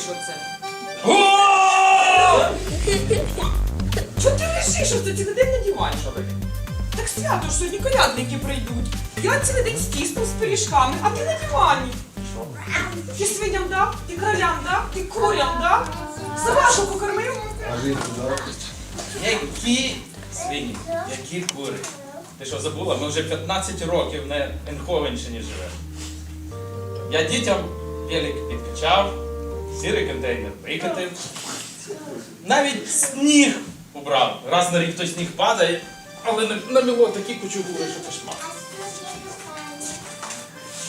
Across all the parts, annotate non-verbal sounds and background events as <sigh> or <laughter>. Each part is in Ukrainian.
що це? О! <laughs> Чого ти лишиш? Що це цілий день на дивані? Що? Так свято ж сьогодні колядники прийдуть. Я цілий день з тістом, з пиріжками, а ти на дивані. Ти свиням дав, ти кролям дав, ти курям дав. Собаку покормив. Які свині, які кури. Ти що забула? Ми вже 15 років на Енховенщині живемо. Я дітям велик підкачав, сірий контейнер викатив. Навіть сніг убрав. Раз на рік той сніг падає, але на- наміло такі кучугури, що кошмар.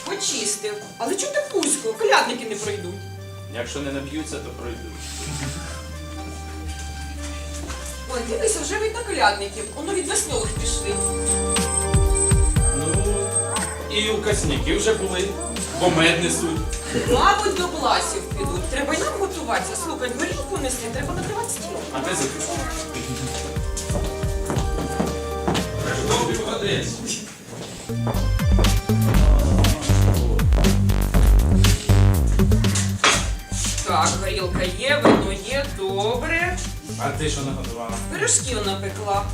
Почистив. Але чого ти пусько? Колядники не пройдуть. Якщо не нап'ються, то пройдуть. Ой, дивися, вже видно колядників. Воно від весньових пішли. Ну, і у косняки вже були, бо мед несуть. Мабуть, до бласів підуть. Треба й нам готуватися. Слухай, горілку несли, треба накривати стіл. А де записано? Добрий молодець. Так, горілка є, вино є, добре. А ти що наготувала? Пирожків напекла.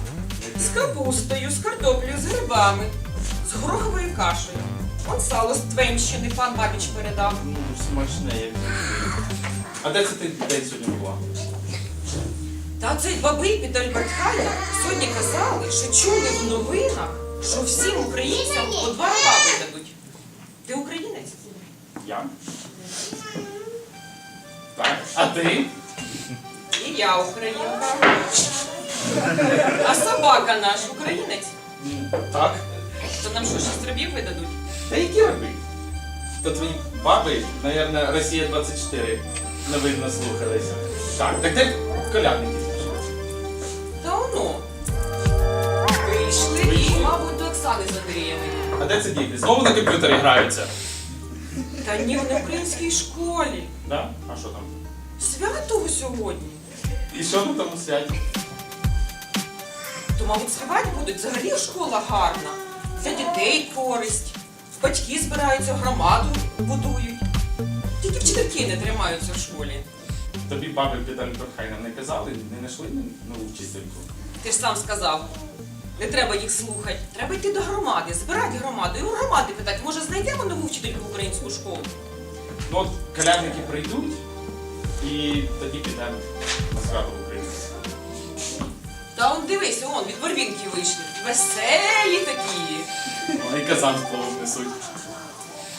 З капустою, з картоплею, з грибами, з гороховою кашею. Он сало з Твенщини пан Бабіч передав. Ну, смачне, як. А де це ти день сьогодні була? Та цей бабий під Альбертхайна сьогодні казали, що чули в новинах, що всім українцям по два раба видадуть. Ти українець? Я? Так. А ти? І я українка. А собака наш українець. Так. То нам що, шість рабів видадуть? Та які роби? То твої баби, мабуть, Росія 24 не видно слухалися. Так, так де колядники? Та воно. Вийшли і, мабуть, до Оксани з Андрієм. А де це діти? Знову на комп'ютері граються? Та ні, вони в українській школі. Да? А що там? Свято сьогодні. І що на тому святі? То, мабуть, співати будуть. Взагалі школа гарна. Для дітей користь. Батьки збираються, громаду будують. Тільки вчительки не тримаються в школі. Тобі баби під Альберхайном не казали, не знайшли нову вчительку? Ти ж сам сказав. Не треба їх слухати. Треба йти до громади, збирати громаду. І у громади питати, може знайдемо нову вчительку в українську школу? Ну от колядники прийдуть і тоді підемо на свято в Україну. Та он дивись, он від Барвінки вийшли. Веселі такі. Вони казан з пловом несуть.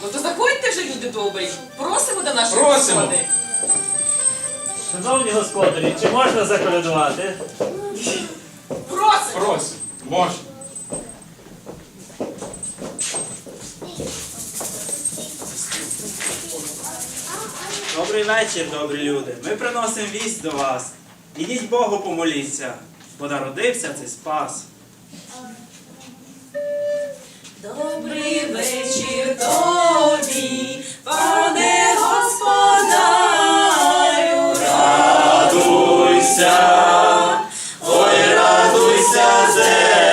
Ну то заходьте вже, люди добрі. Просимо до нашої Просимо. господи. Шановні господарі, чи можна заколядувати? Просимо. Просимо, можна. Добрий вечір, добрі люди. Ми приносимо вість до вас. Ідіть Богу помоліться, бо народився цей спас. Добрий вечір тобі, пане господарю, Радуйся, ой, радуйся, земле,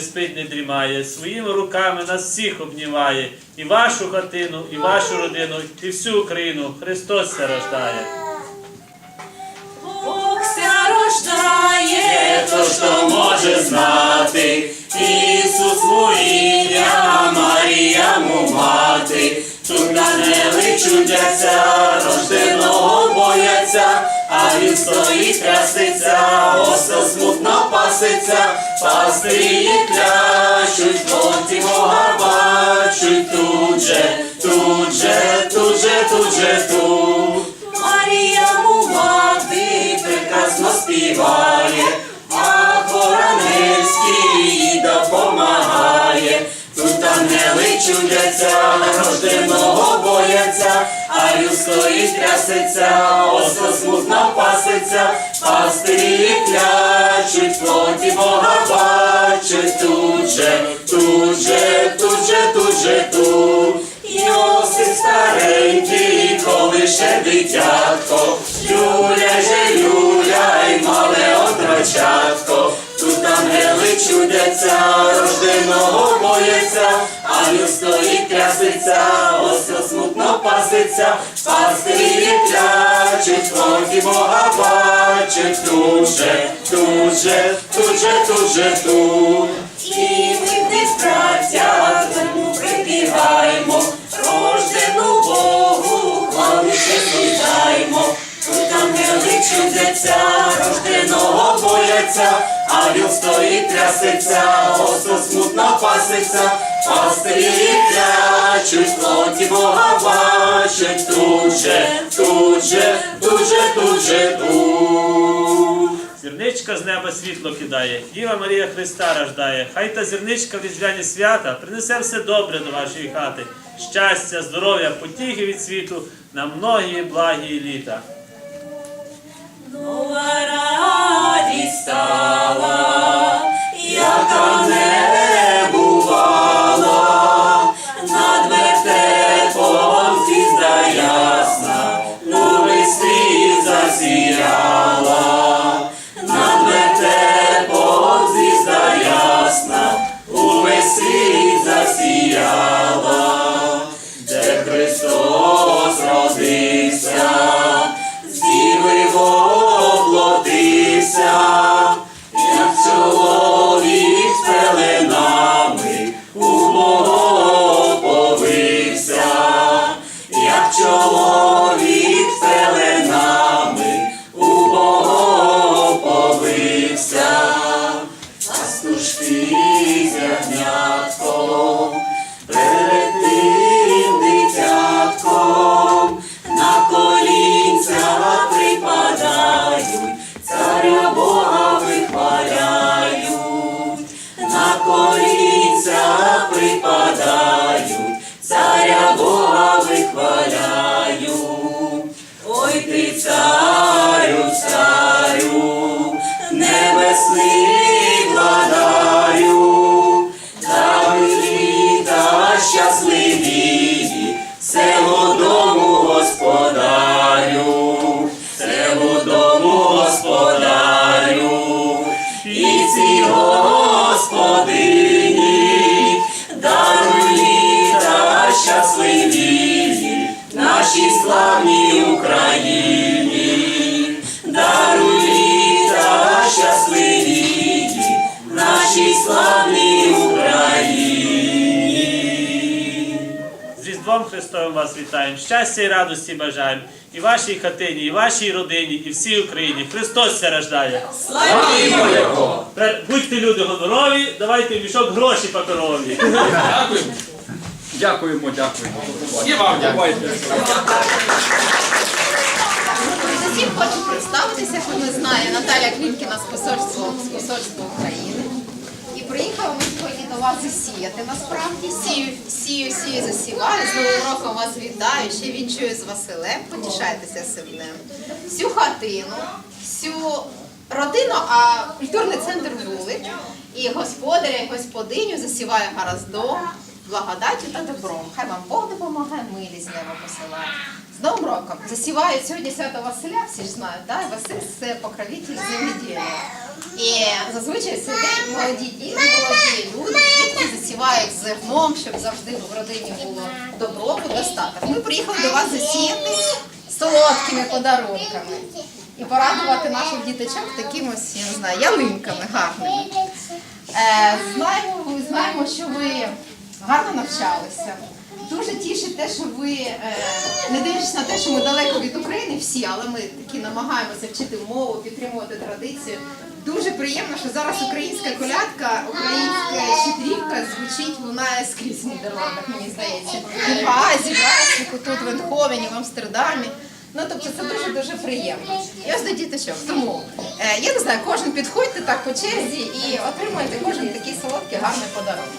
спить, не дрімає, своїми руками нас всіх обнімає. І вашу хатину, і вашу родину, і всю Україну. Христос се рождає. Бог ся рождає, то що може знати, Ісус воїня, Марія му мати, тут ангели чудяться, рожденого бояться, а він стоїть трясеться, осел смутно паситься, пастирі пляшуть, плоті Бога бачуть, тут же, тут же, тут же, тут же, тут. Марія му мати прекрасно співає, а Хоранельський їй допомагає. Тут ангели чудяться, рожденого бояться, а стоїть трясеться, осел смутно паситься, пастирі клячуть, плоті Бога бачать, тут же, тут же, тут же, тут же, тут. Йосип старенький, коли ще дитятко, Юля же Юля, й мале ангели чудяться, рожденого бояться, а він стоїть трясеться, осел смутно паситься, пастирі плячуть, плоті Бога бачать, тут же, тут же, тут. І ми не браття, тому прибігаємо, рождену Богу, хвалу ще вітаємо. Тут ангели чудяться, рожденого бояться, а він стоїть трясеться, осел смутно паситься, пастирі клячуть, плоті Бога бачать, тут же, тут же, тут же, тут же, тут. Зірничка з неба світло кидає, Діва Марія Христа рождає. Хай та зірничка в різдвяні свята принесе все добре до вашої хати. Щастя, здоров'я, потіхи від світу на многі благі літа. Нова радість стала, З Христовим вас вітаємо, щастя і радості бажаємо і вашій хатині, і вашій родині, і всій Україні. Христос се рождає. Його! Будьте люди гонорові, давайте в мішок гроші паперові. Дякуємо, дякуємо. І вам. Усім хочу представитися, хто не знає, Наталя Клімкіна з посольства, з посольства України. І приїхала ми вас засіяти. Насправді сію, сію, сію, засіваю. З Новим роком вас вітаю. Ще вінчую з Василем. Потішайтеся сильним. Всю хатину, всю родину, а культурний центр вулич. І господаря, і господиню засіваю гараздом, благодаттю та добром. Хай вам Бог допомагає, милість неба посилає. З Новим роком засівають сьогодні свято Василя, всі ж знають, да? Василь це покровитель земледілля. І зазвичай сидять молоді діти, молоді люди, дітки засівають зерном, щоб завжди в родині було добробут, достаток. Ми приїхали до вас засіяти солодкими подарунками і порадувати наших діточок такими ось, я не знаю, ялинками гарними. Е, знаємо, знаємо, що ви гарно навчалися. Дуже тішить те, що ви, е, не дивлячись на те, що ми далеко від України всі, але ми такі намагаємося вчити мову, підтримувати традицію. Дуже приємно, що зараз українська колядка, українська щедрівка звучить, лунає скрізь в Нідерландах, мені здається. В Азі, в Африку, тут в Енховені, в Амстердамі. Ну тобто це дуже дуже приємно. І ось до діточок. Тому е, я не знаю, кожен підходьте так по черзі і отримуйте кожен такий солодкий гарний подарунок.